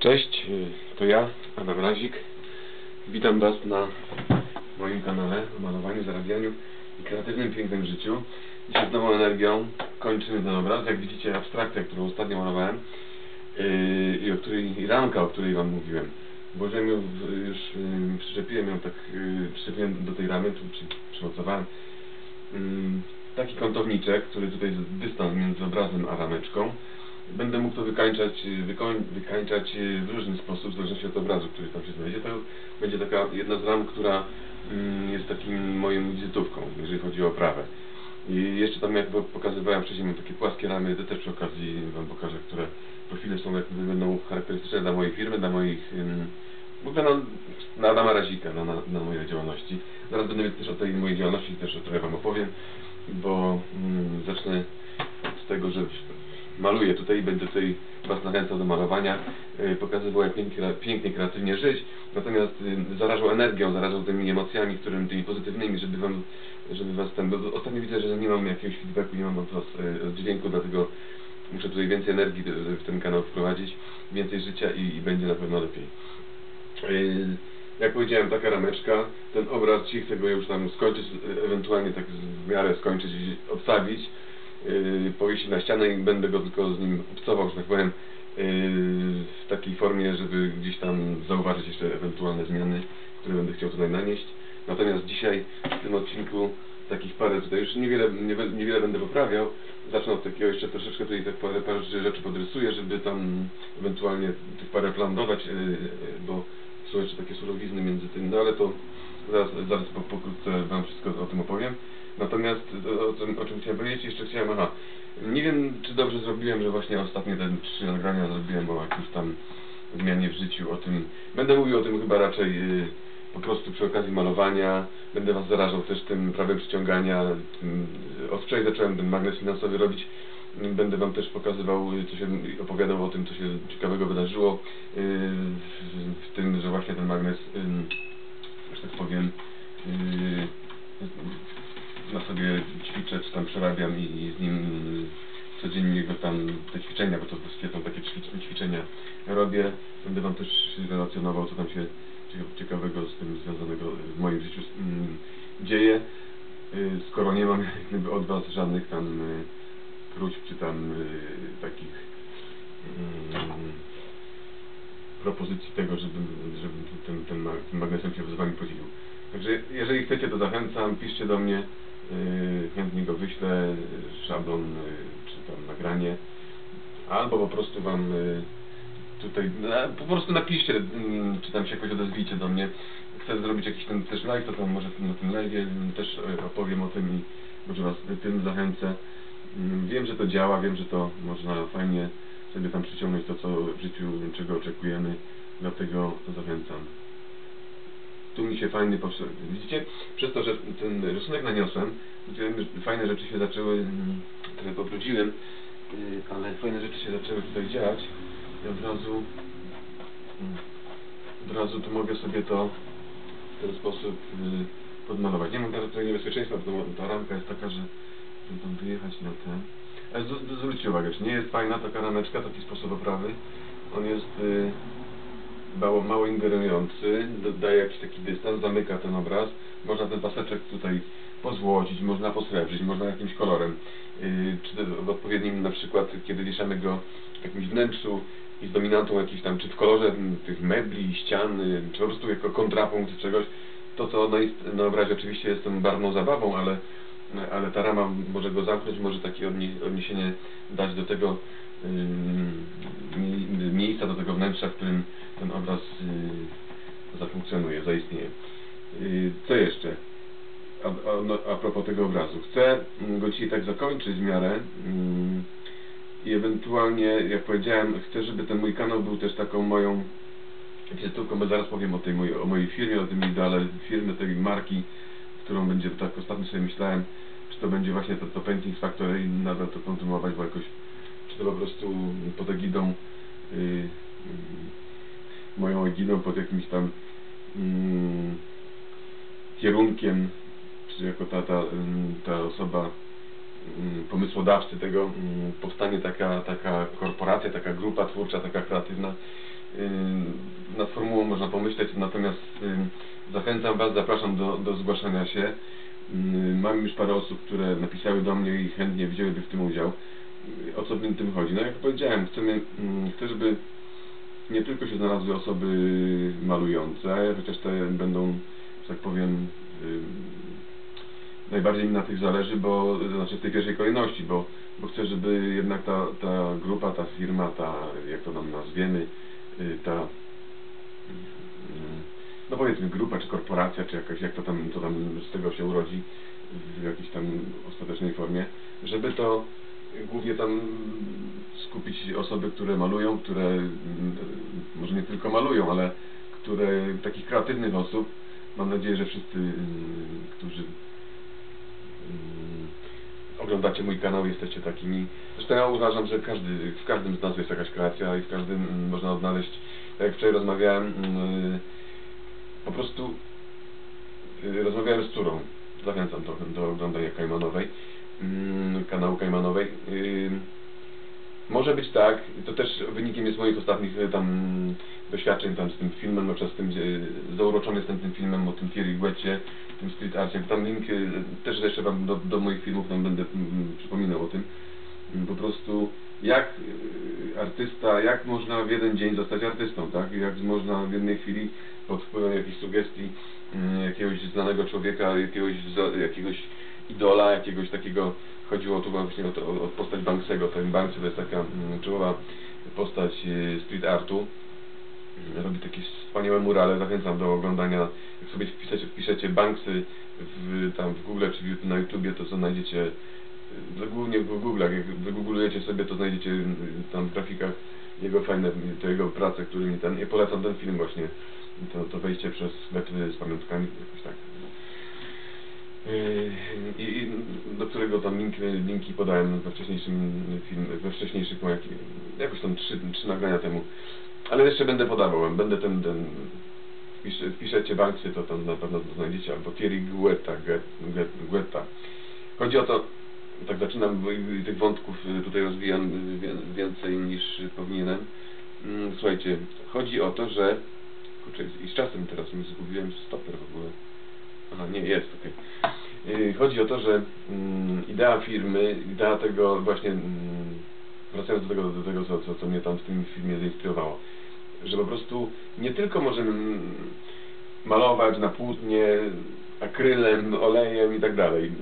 Cześć, y, to ja, Adam Razik. Witam Was na moim kanale o malowaniu, zarabianiu i kreatywnym, pięknym życiu. Dzisiaj z nową energią kończymy ten obraz. Jak widzicie, abstrakcja, którą ostatnio malowałem yy, i o której, i ramka, o której Wam mówiłem. Włożyłem ją, w- już yy, przyczepiłem ją tak, yy, przyczepiłem do tej ramy, tu przy, przymocowałem Ym, taki kątowniczek, który tutaj jest dystans między obrazem a rameczką. Będę mógł to wykańczać, wykańczać y, w różny sposób, w zależności od obrazu, który tam się znajdzie. To będzie taka jedna z ram, która mm, jest takim moją wizytówką, jeżeli chodzi o oprawę. I jeszcze tam, jak pokazywałem wcześniej, mam takie płaskie ramy, to też przy okazji Wam pokażę, które profile są, jak będą charakterystyczne dla mojej firmy, dla moich, w ogóle na, na Adama Razika, na, na, na mojej działalności. Zaraz będę też o tej mojej działalności też trochę Wam opowiem, bo mm, zacznę od tego, że maluję tutaj i będę tutaj Was zachęcał do malowania, y, pokazywał jak pięknie, pięknie, kreatywnie żyć, natomiast y, zarażał energią, zarażał tymi emocjami, którym, tymi pozytywnymi, żeby Wam, żeby Was bo ostatnio widzę, że nie mam jakiegoś feedbacku, nie mam od Was y, oddźwięku, dlatego muszę tutaj więcej energii do- w ten kanał wprowadzić, więcej życia i, i będzie na pewno lepiej. Yy, Jak powiedziałem, taka rameczka, ten obraz, dzisiaj chcę go już tam skończyć, e- ewentualnie tak w miarę skończyć i yy, powiesić na ścianę i będę go tylko z nim obcował, że tak powiem, yy, w takiej formie, żeby gdzieś tam zauważyć jeszcze ewentualne zmiany, które będę chciał tutaj nanieść. Natomiast dzisiaj w tym odcinku takich parę tutaj już niewiele, niewiele, niewiele będę poprawiał. Zacznę od takiego jeszcze troszeczkę tutaj tak parę, parę rzeczy podrysuję, żeby tam ewentualnie tych parę plan dodać, yy, bo są jeszcze takie surowizny między tym, no ale to zaraz, zaraz po, pokrótce Wam wszystko o tym opowiem. Natomiast o, o, tym, o czym chciałem powiedzieć, jeszcze chciałem, aha, nie wiem czy dobrze zrobiłem, że właśnie ostatnie te trzy nagrania zrobiłem o jakimś tam zmianie w życiu, o tym, będę mówił o tym chyba raczej yy, po prostu przy okazji malowania, będę Was zarażał też tym prawem przyciągania, tym, od wczoraj zacząłem ten magnes finansowy robić, Będę Wam też pokazywał, co się opowiadał o tym, co się ciekawego wydarzyło, y, w, w tym, że właśnie ten magnes, y, że tak powiem, y, na sobie ćwiczę, czy tam przerabiam i, i z nim codziennie go tam te ćwiczenia, bo to wszystkie są takie ćwic- ćwiczenia robię. Będę Wam też relacjonował, co tam się cie- ciekawego z tym związanego w moim życiu mm, dzieje. Y, Skoro nie mam jak gdyby od Was żadnych tam y, próśb czy tam y, takich mm, propozycji tego, żebym, żebym ten, ma- tym magnesem się z Wami podzielił. Także jeżeli chcecie, to zachęcam, piszcie do mnie, chętnie go wyślę, y, szablon y, czy tam nagranie, albo po prostu Wam y, tutaj, po prostu napiszcie, mm, czy tam się jakoś odezwijcie do mnie. Chcę zrobić jakiś ten też live, to tam może na tym live też e, opowiem o tym i może Was tym zachęcę. Mm, Wiem, że to działa, wiem, że to można fajnie sobie tam przyciągnąć to, co w życiu, czego oczekujemy, dlatego zachęcam. Tu mi się fajny poszedł. Widzicie, przez to, że ten rysunek naniosłem, fajne rzeczy się zaczęły, mm, trochę pobrudziłem, y, ale fajne rzeczy się zaczęły tutaj dziać i od razu mm, od razu tu mogę sobie to w ten sposób y, podmalować. Nie mam teraz tutaj niebezpieczeństwa, bo ta ramka jest taka, że tam wyjechać na ten. Ale zwróćcie uwagę, czy nie jest fajna taka rameczka, taki sposób oprawy. On jest y, mało, mało ingerujący, do- daje jakiś taki dystans, zamyka ten obraz. Można ten paseczek tutaj pozłocić, można posrebrzyć, można jakimś kolorem. Y, czy w odpowiednim na przykład, kiedy wieszamy go w jakimś wnętrzu i z dominantą jakiś tam, czy w kolorze tych mebli, ścian, y, czy po prostu jako kontrapunkt czegoś, to co na, ist- na obrazie oczywiście jest tą barwną zabawą, ale, ale ta rama może go zamknąć, może takie odnie- odniesienie dać do tego miejsca, do tego wnętrza, w którym ten obraz y, zafunkcjonuje, zaistnieje. Y, co jeszcze? A, a, no, a propos tego obrazu. Chcę mm, go dzisiaj tak zakończyć w miarę mm, i ewentualnie, jak powiedziałem, chcę, żeby ten mój kanał był też taką moją wizytówką, bo zaraz powiem o tej mojej, o mojej firmie, o tym ideale firmy, tej marki, którą będzie, tak ostatnio sobie myślałem, czy to będzie właśnie to, to Painting Factory i nadal to kontynuować, bo jakoś, to po prostu pod egidą y, y, moją egidą, pod jakimś tam mm, kierunkiem, czy jako ta, ta, ym, ta osoba ym, pomysłodawcy tego powstanie taka, taka korporacja, taka grupa twórcza, taka kreatywna y, nad formułą można pomyśleć, natomiast y, zachęcam Was, zapraszam do, do zgłaszania się. Mam już parę osób, które napisały do mnie i chętnie wzięłyby w tym udział. O co w tym chodzi? No jak powiedziałem, chcemy, mm, chcę, żeby nie tylko się znalazły osoby malujące, chociaż te będą, że tak powiem, najbardziej mi na tych zależy, bo znaczy w tej pierwszej kolejności, bo, bo chcę, żeby jednak ta, ta grupa, ta firma, ta, jak to tam nazwiemy, y, ta no powiedzmy grupa, czy korporacja, czy jakaś, jak to tam, to tam z tego się urodzi w jakiejś tam ostatecznej formie, żeby to głównie tam skupić osoby, które malują, które mm, może nie tylko malują, ale które takich kreatywnych osób, mam nadzieję, że wszyscy, mm, którzy mm, oglądacie mój kanał, jesteście takimi. Zresztą ja uważam, że każdy, w każdym z nas jest jakaś kreacja i w każdym można odnaleźć, tak jak wczoraj rozmawiałem, po prostu y, rozmawiałem z córą. Zachęcam do oglądania Kajmanowej, kanału Kajmanowej. Może być tak, to też wynikiem jest moich ostatnich y, tam doświadczeń tam z tym filmem, no przez tym, y, zauroczony jestem tym filmem o tym Thierry Guecie, tym street arcie. Tam link y, też jeszcze wam do, do moich filmów tam będę mm, przypominał o tym. Mm, Po prostu jak y, artysta, jak można w jeden dzień zostać artystą, tak? Jak można w jednej chwili pod wpływem jakiejś sugestii jakiegoś znanego człowieka, jakiegoś, jakiegoś idola, jakiegoś takiego, chodziło tu właśnie o, to, o o postać Banksego, ten Banksy to jest taka mm, czołowa postać y, street artu, robi takie wspaniałe murale, zachęcam do oglądania, jak sobie wpiszecie, wpiszecie Banksy w, tam w Google czy na YouTubie, to co znajdziecie, y, głównie w Google, jak wygooglujecie sobie, to znajdziecie y, tam w grafikach jego fajne, to jego prace, którymi ten, ja polecam ten film właśnie, to, to wejście przez sklep z pamiątkami, jakoś tak. Yy, I, do którego tam link, linki podałem we wcześniejszym film, we wcześniejszych moich, jakoś tam trzy, trzy nagrania temu. Ale jeszcze będę podawał, będę ten, ten wpisz, wpiszecie Banksy, to tam na pewno to znajdziecie, albo Thierry Guetta, Gue- Gue- Guetta. Chodzi o to, tak zaczynam, bo tych wątków y, tutaj rozwijam y, więcej niż powinienem. Mm, Słuchajcie, chodzi o to, że, kurczę, i z czasem teraz mi zgubiłem stoper w ogóle. Aha, nie, jest, okej. Yy, Chodzi o to, że mm, idea firmy, idea tego właśnie, mm, wracając do tego, do tego co, co, co mnie tam w tym filmie zainspirowało, że po prostu nie tylko możemy mm, malować na płótnie akrylem, olejem i tak dalej.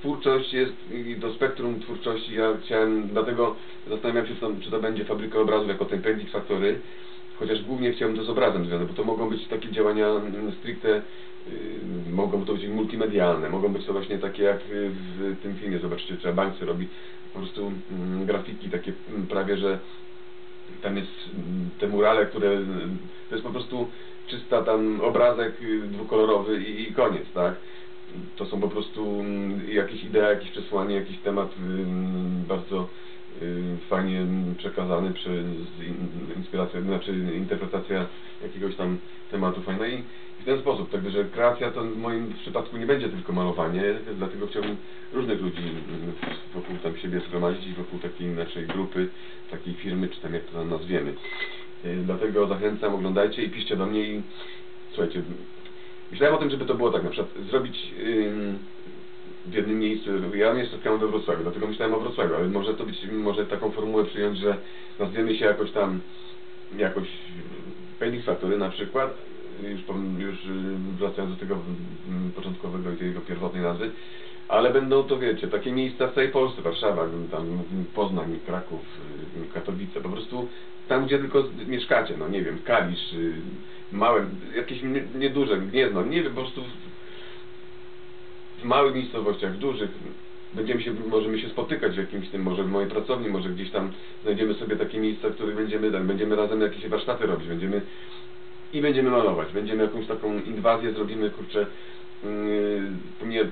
Twórczość jest, do spektrum twórczości ja chciałem, dlatego zastanawiam się, czy to, będzie fabryka obrazów jako ten Pendix Factory, chociaż głównie chciałem to z obrazem związane, bo to mogą być takie działania mm, stricte, y, mogą to być multimedialne, mogą być to właśnie takie jak y, w tym filmie, zobaczcie, trzeba Banksy robi po prostu mm, grafiki takie mm, prawie, że tam jest te murale, które y, to jest po prostu czysta tam obrazek y, dwukolorowy i, i koniec, tak? To są po prostu jakieś idea, jakieś przesłanie, jakiś temat ym, bardzo y, fajnie mm, przekazany przez in- inspirację, znaczy interpretacja jakiegoś tam tematu fajna i i w ten sposób, także że kreacja to w moim przypadku nie będzie tylko malowanie, dlatego chciałbym różnych ludzi wokół tam siebie zgromadzić, wokół takiej naszej grupy, takiej firmy, czy tam jak to tam nazwiemy. Y, Dlatego zachęcam, oglądajcie i piszcie do mnie i słuchajcie, myślałem o tym, żeby to było tak, na przykład zrobić w jednym miejscu, ja mieszkam we Wrocławiu, dlatego myślałem o Wrocławiu, ale może to być, może taką formułę przyjąć, że nazwiemy się jakoś tam, jakoś Penix Factory na przykład, już, już y, wracając do tego mm, początkowego i tej jego pierwotnej nazwy, ale będą to, wiecie, takie miejsca w całej Polsce, Warszawa, tam Poznań, Kraków, y, Katowice, po prostu tam, gdzie tylko mieszkacie, no nie wiem, Kalisz, y, małe, jakieś nie- nieduże, Gniezno, nie wiem, po prostu w małych miejscowościach, w dużych, będziemy się, możemy się spotykać w jakimś tym, może w mojej pracowni, może gdzieś tam znajdziemy sobie takie miejsca, w których będziemy, będziemy razem jakieś warsztaty robić, będziemy i będziemy malować, będziemy jakąś taką inwazję zrobimy, kurczę, yy, nie,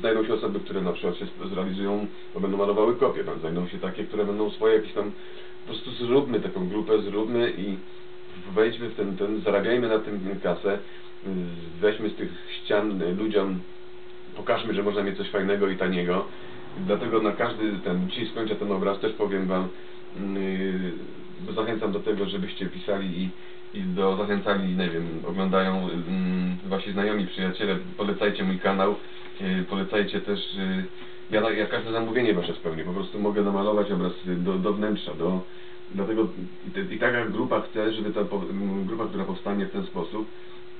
znajdą się osoby, które na przykład się zrealizują, bo będą malowały kopie, znajdą się takie, które będą swoje jakieś tam, po prostu zróbmy taką grupę, zróbmy i wejdźmy w ten, ten zarabiajmy na tym kasę, weźmy z tych ścian ludziom, pokażmy, że można mieć coś fajnego i taniego. Dlatego na każdy ten, dzisiaj skończę ten obraz, też powiem Wam, yy, zachęcam do tego, żebyście pisali i, i do, zachęcali, nie wiem, oglądają mm, wasi znajomi, przyjaciele, polecajcie mój kanał, y, polecajcie też, y, ja, ja każde zamówienie wasze spełnię, po prostu mogę namalować obraz do, do wnętrza, do, dlatego i, i taka grupa chce, żeby ta po, grupa, która powstanie w ten sposób,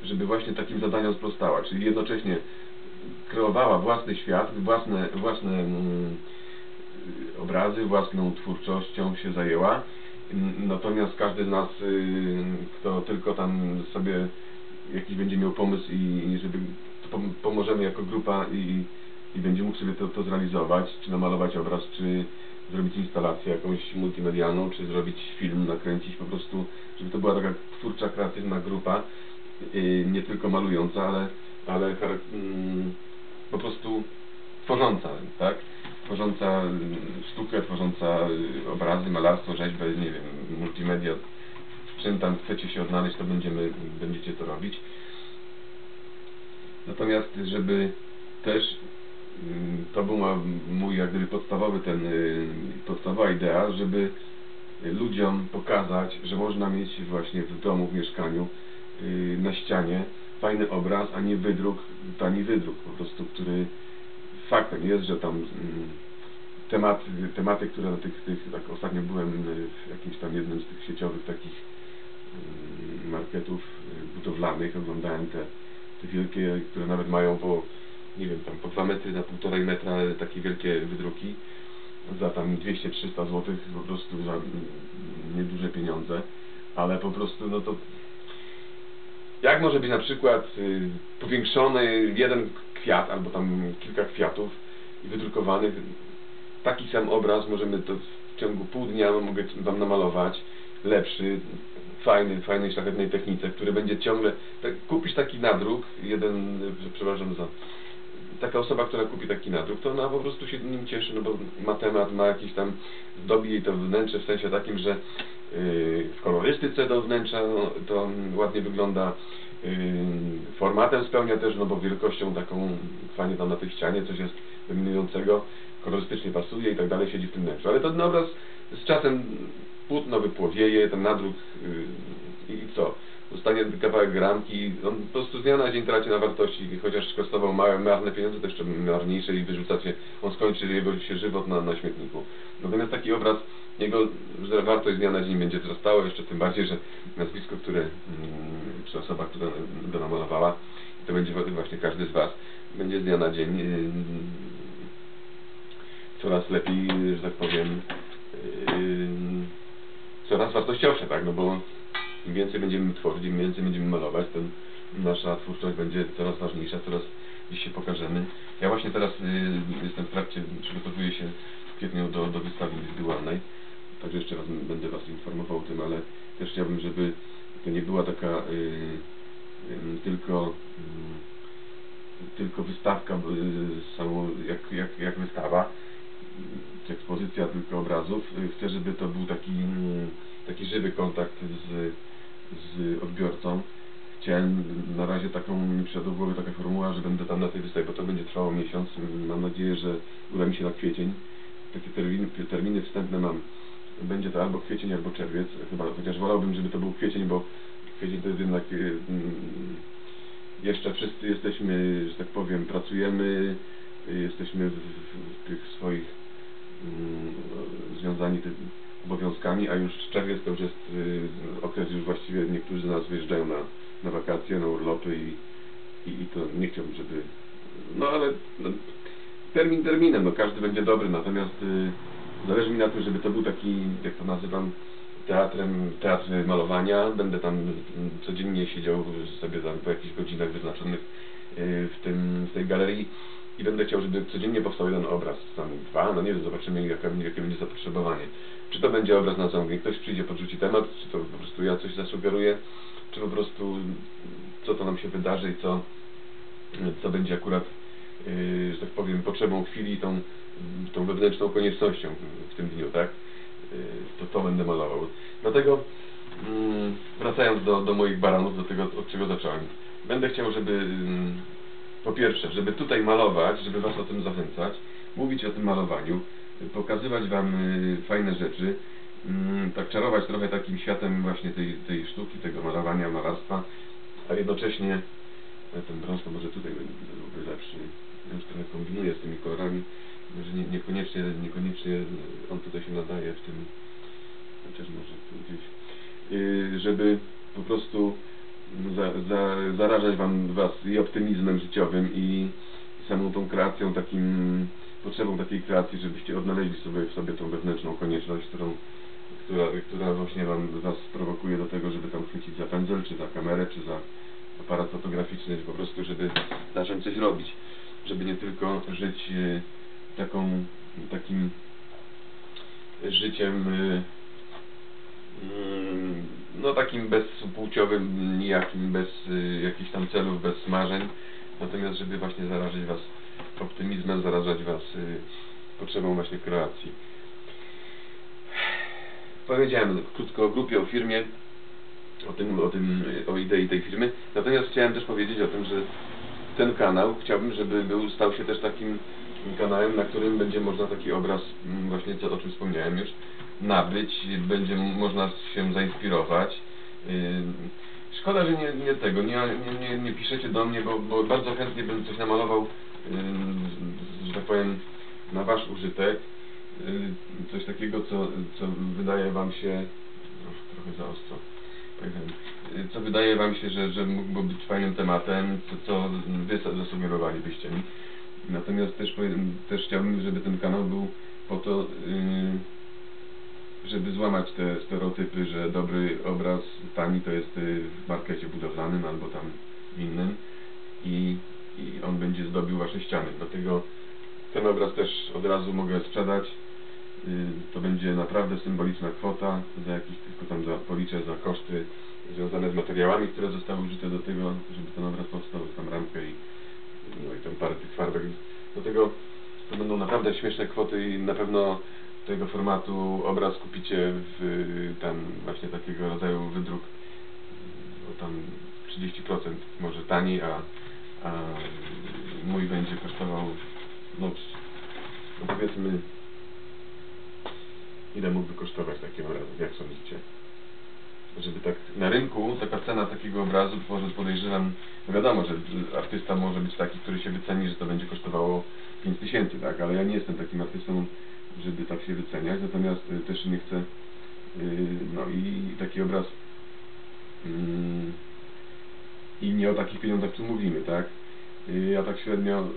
żeby właśnie takim zadaniom sprostała, czyli jednocześnie kreowała własny świat, własne, własne mm, obrazy, własną twórczością się zajęła. Natomiast każdy z nas, y, kto tylko tam sobie jakiś będzie miał pomysł i, żeby pomożemy jako grupa i, i będzie mógł sobie to, to zrealizować, czy namalować obraz, czy zrobić instalację jakąś multimedialną, czy zrobić film, nakręcić po prostu, żeby to była taka twórcza, kreatywna grupa, y, nie tylko malująca, ale, ale mm, po prostu tworząca, tak? Tworząca mm, sztukę, tworząca y, obrazy, malarstwo, rzeźbę, nie wiem, multimedia. W czym tam chcecie się odnaleźć, to będziemy, będziecie to robić. Natomiast, żeby też mm, to był mój jak gdyby podstawowy ten, y, podstawowa idea, żeby ludziom pokazać, że można mieć właśnie w domu, w mieszkaniu, y, na ścianie fajny obraz, a nie wydruk, tani wydruk po prostu, który faktem jest, że tam mm, temat, tematy, które na tych, tych tak ostatnio byłem w jakimś tam jednym z tych sieciowych takich mm, marketów y, budowlanych, oglądałem te, te wielkie, które nawet mają po, nie wiem, tam po 2 metry na półtorej metra takie wielkie wydruki za tam 200-300 zł po prostu za mm, nieduże pieniądze, ale po prostu no to jak może być na przykład y, powiększony jeden kwiat albo tam kilka kwiatów i wydrukowanych taki sam obraz możemy to w ciągu pół dnia mogę wam namalować lepszy, fajny, fajnej, szlachetnej technice, który będzie ciągle tak, kupisz taki nadruk, jeden, y, przepraszam za taka osoba, która kupi taki nadruk, to ona po prostu się nim cieszy, no bo ma temat, ma jakiś tam, zdobi jej to wnętrze w sensie takim, że w kolorystyce do wnętrza no, to ładnie wygląda, yy, formatem spełnia też, no bo wielkością taką fajnie tam na tej ścianie coś jest dominującego, kolorystycznie pasuje i tak dalej, siedzi w tym wnętrzu. Ale ten obraz z czasem płótno wypłowieje, ten nadruk yy, i co? Zostanie kawałek ramki, on po prostu z dnia na dzień traci na wartości, chociaż kosztował małe, marne pieniądze, to jeszcze marniejsze i wyrzucacie, on skończy jego się żywot na, na śmietniku. Natomiast taki obraz, jego że wartość z dnia na dzień będzie wzrastała, jeszcze tym bardziej, że nazwisko, które, mm, czy osoba, która go namalowała, to będzie właśnie każdy z Was, będzie z dnia na dzień yy, coraz lepiej, że tak powiem, yy, coraz wartościowsze, tak, no bo im więcej będziemy tworzyć, im więcej będziemy malować, tym nasza twórczość będzie coraz ważniejsza, coraz gdzieś się pokażemy. Ja właśnie teraz y, jestem w trakcie, przygotowuję się w kwietniu do, do wystawy indywidualnej, także jeszcze raz będę Was informował o tym, ale też chciałbym, żeby to nie była taka y, y, tylko tylko wystawka y, samą, jak, jak, jak wystawa, czy ekspozycja tylko obrazów. Y, Chcę, żeby to był taki, mm, taki żywy kontakt z, z odbiorcą. Chciałem na razie taką, mi przyszła do głowy taka formuła, że będę tam na tej wystawie, bo to będzie trwało miesiąc. Mam nadzieję, że uda mi się na kwiecień. Takie terminy, terminy wstępne mam. Będzie to albo kwiecień, albo czerwiec. Chyba, chociaż wolałbym, żeby to był kwiecień, bo kwiecień to jest jednak y, mm, jeszcze wszyscy jesteśmy, że tak powiem, pracujemy, jesteśmy w, w, w tych swoich mm, związani obowiązkami, a już czerwiec to już jest y, okres już właściwie niektórzy z nas wyjeżdżają na, na wakacje, na urlopy i, i, i to nie chciałbym, żeby no ale no, termin terminem, no każdy będzie dobry, natomiast y, zależy mi na tym, żeby to był taki, jak to nazywam, teatrem, teatr malowania. Będę tam codziennie siedział sobie tam po jakichś godzinach wyznaczonych y, w, tym, w tej galerii i będę chciał, żeby codziennie powstał jeden obraz, czasami dwa, no nie wiem, zobaczymy jaka, jakie będzie zapotrzebowanie. Czy to będzie obraz na zamówienie, ktoś przyjdzie, podrzuci temat, czy to po prostu ja coś zasugeruję, czy po prostu co to nam się wydarzy i co, co będzie akurat, yy, że tak powiem, potrzebą chwili, tą, tą wewnętrzną koniecznością w tym dniu, tak? Yy, to to będę malował. Dlatego mm, wracając do, do moich baranów, do tego, od czego zacząłem. Będę chciał, żeby mm, po pierwsze, żeby tutaj malować, żeby Was o tym zachęcać, mówić o tym malowaniu, pokazywać Wam y, fajne rzeczy mm, tak czarować trochę takim światem właśnie tej, tej sztuki, tego malowania, malarstwa, a jednocześnie e, ten brąz to może tutaj byłby lepszy. Ja już trochę kombinuję z tymi kolorami, że nie, niekoniecznie, niekoniecznie on tutaj się nadaje w tym, chociaż może tu gdzieś, yy, żeby po prostu za, za, zarażać wam was i optymizmem życiowym i samą tą kreacją, takim potrzebą takiej kreacji, żebyście odnaleźli sobie w sobie tą wewnętrzną konieczność, którą, która, która właśnie wam was prowokuje do tego, żeby tam chwycić za pędzel, czy za kamerę, czy za aparat fotograficzny, po prostu, żeby zacząć coś robić, żeby nie tylko żyć e, taką, takim życiem e, no takim bezpłciowym, nijakim, bez y, jakichś tam celów, bez marzeń, natomiast żeby właśnie zarażać Was optymizmem, zarażać Was y, potrzebą właśnie kreacji. Powiedziałem krótko o grupie, o firmie, o tym, o tym, o idei tej firmy, natomiast chciałem też powiedzieć o tym, że ten kanał chciałbym, żeby był, stał się też takim kanałem, na którym będzie można taki obraz, mm, właśnie co, o czym wspomniałem już, nabyć, będzie można się zainspirować. Yy, Szkoda, że nie, nie tego, nie, nie, nie, piszecie do mnie, bo, bo bardzo chętnie bym coś namalował, yy, że tak powiem, na wasz użytek. Yy, Coś takiego, co, co wydaje wam się, no, trochę za ostro. Yy, co wydaje wam się, że, że mógłby być fajnym tematem, co, co wy zasugerowalibyście mi. Natomiast też, też chciałbym, żeby ten kanał był po to, yy, żeby złamać te stereotypy, że dobry obraz tani to jest y, w markecie budowlanym albo tam innym i, i on będzie zdobił wasze ściany. Dlatego ten obraz też od razu mogę sprzedać. Y, To będzie naprawdę symboliczna kwota, za jakiś tylko tam za, policzę za koszty związane z materiałami, które zostały użyte do tego, żeby ten obraz powstał, tam ramkę i, no i tam parę tych farbek. Do tego to będą naprawdę śmieszne kwoty i na pewno tego formatu obraz kupicie w tam właśnie takiego rodzaju wydruk o tam 30% może taniej, a, a mój będzie kosztował no, no powiedzmy ile mógłby kosztować taki obraz, jak sądzicie? Żeby tak na rynku taka cena takiego obrazu może podejrzewam, no wiadomo, że artysta może być taki, który się wyceni, że to będzie kosztowało 5000, tak, ale ja nie jestem takim artystą, żeby tak się wyceniać, natomiast y, też nie chcę, y, no i taki obraz mm, i nie o takich pieniądzach tu mówimy, tak? Y, Ja tak średnio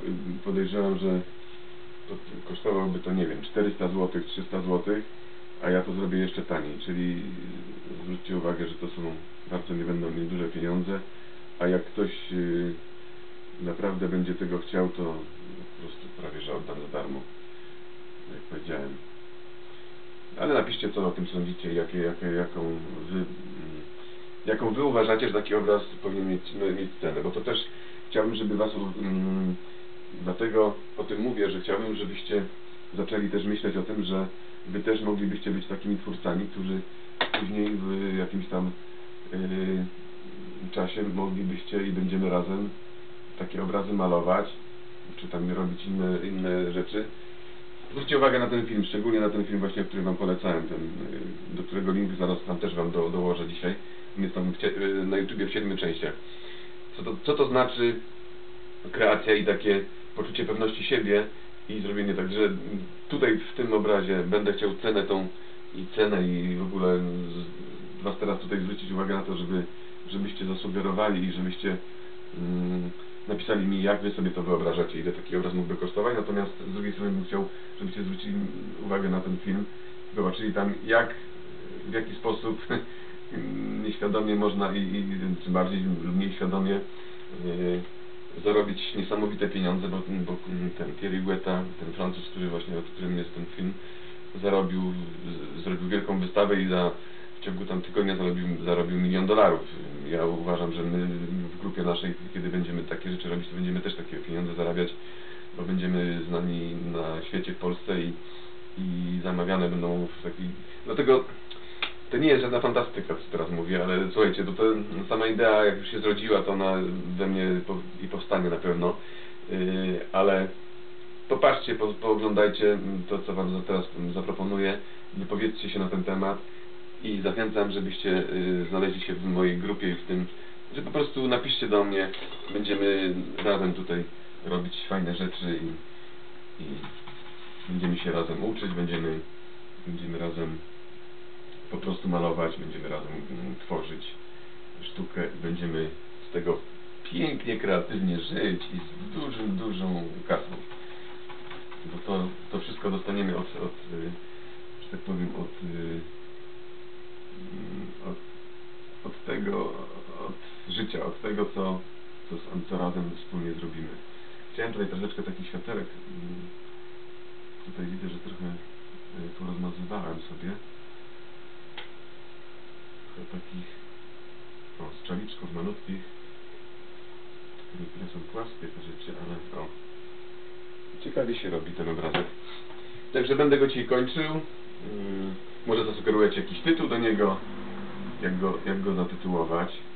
podejrzewam, że to kosztowałoby to, nie wiem, 400 zł, 300 zł, a ja to zrobię jeszcze taniej, czyli zwróćcie uwagę, że to są bardzo nie będą nieduże pieniądze, a jak ktoś naprawdę będzie tego chciał, to po prostu prawie, że oddam za darmo, jak powiedziałem. Ale napiszcie, co o tym sądzicie, jakie, jakie, jaką, wy, mm, jaką wy uważacie, że taki obraz powinien mieć, no, mieć cenę, bo to też chciałbym, żeby was, mm, dlatego o tym mówię, że chciałbym, żebyście zaczęli też myśleć o tym, że wy też moglibyście być takimi twórcami, którzy później w jakimś tam yy, czasie moglibyście i będziemy razem takie obrazy malować, czy tam robić inne, inne rzeczy. Zwróćcie uwagę na ten film, szczególnie na ten film właśnie, który Wam polecałem, ten, do którego link zaraz tam też Wam do, dołożę dzisiaj. Jest tam y, na YouTubie w siedmiu częściach. Co to, co to znaczy kreacja i takie poczucie pewności siebie i zrobienie tak, że tutaj w tym obrazie będę chciał cenę tą i cenę i w ogóle z, Was teraz tutaj zwrócić uwagę na to, żeby, żebyście zasugerowali i żebyście mm, napisali mi, jak Wy sobie to wyobrażacie, ile taki obraz mógłby kosztować, natomiast z drugiej strony bym chciał, żebyście zwrócili uwagę na ten film, zobaczyli tam jak, w jaki sposób nieświadomie można i, i czy bardziej lub mniej świadomie yy, zarobić niesamowite pieniądze, bo, bo ten Thierry Guetta, ten Francuz, który właśnie, od którym jest ten film, zarobił, zrobił wielką wystawę i za, w ciągu tam tygodnia zarobił, zarobił milion dolarów. Ja uważam, że my w grupie naszej, kiedy będziemy takie rzeczy robić, to będziemy też takie pieniądze zarabiać, bo będziemy znani na świecie, w Polsce i, i zamawiane będą w taki... Dlatego to nie jest żadna fantastyka, co teraz mówię, ale słuchajcie, bo to sama idea, jak już się zrodziła, to ona we mnie po, i powstanie na pewno, yy, ale popatrzcie, po, pooglądajcie to, co Wam teraz zaproponuję, wypowiedzcie się na ten temat i zachęcam, żebyście y, znaleźli się w mojej grupie i w tym, że po prostu napiszcie do mnie, będziemy razem tutaj robić fajne rzeczy i, i będziemy się razem uczyć, będziemy, będziemy razem po prostu malować, będziemy razem mm, tworzyć sztukę i będziemy z tego pięknie, kreatywnie żyć i z dużym, dużą kasą. Bo to, to wszystko dostaniemy od, od y, że tak powiem, od, y, od, od tego, od życia, od tego, co, co, co razem wspólnie zrobimy. Chciałem tutaj troszeczkę takich światełek, mm, tutaj widzę, że trochę y, tu rozmazywałem sobie. Trochę takich o, strzeliczków malutkich. Niektóre są płaskie te rzeczy, ale o. Ciekawie się robi ten obrazek. Także będę go dzisiaj kończył. Mm, może zasugeruję Ci jakiś tytuł do niego, jak go, jak go zatytułować.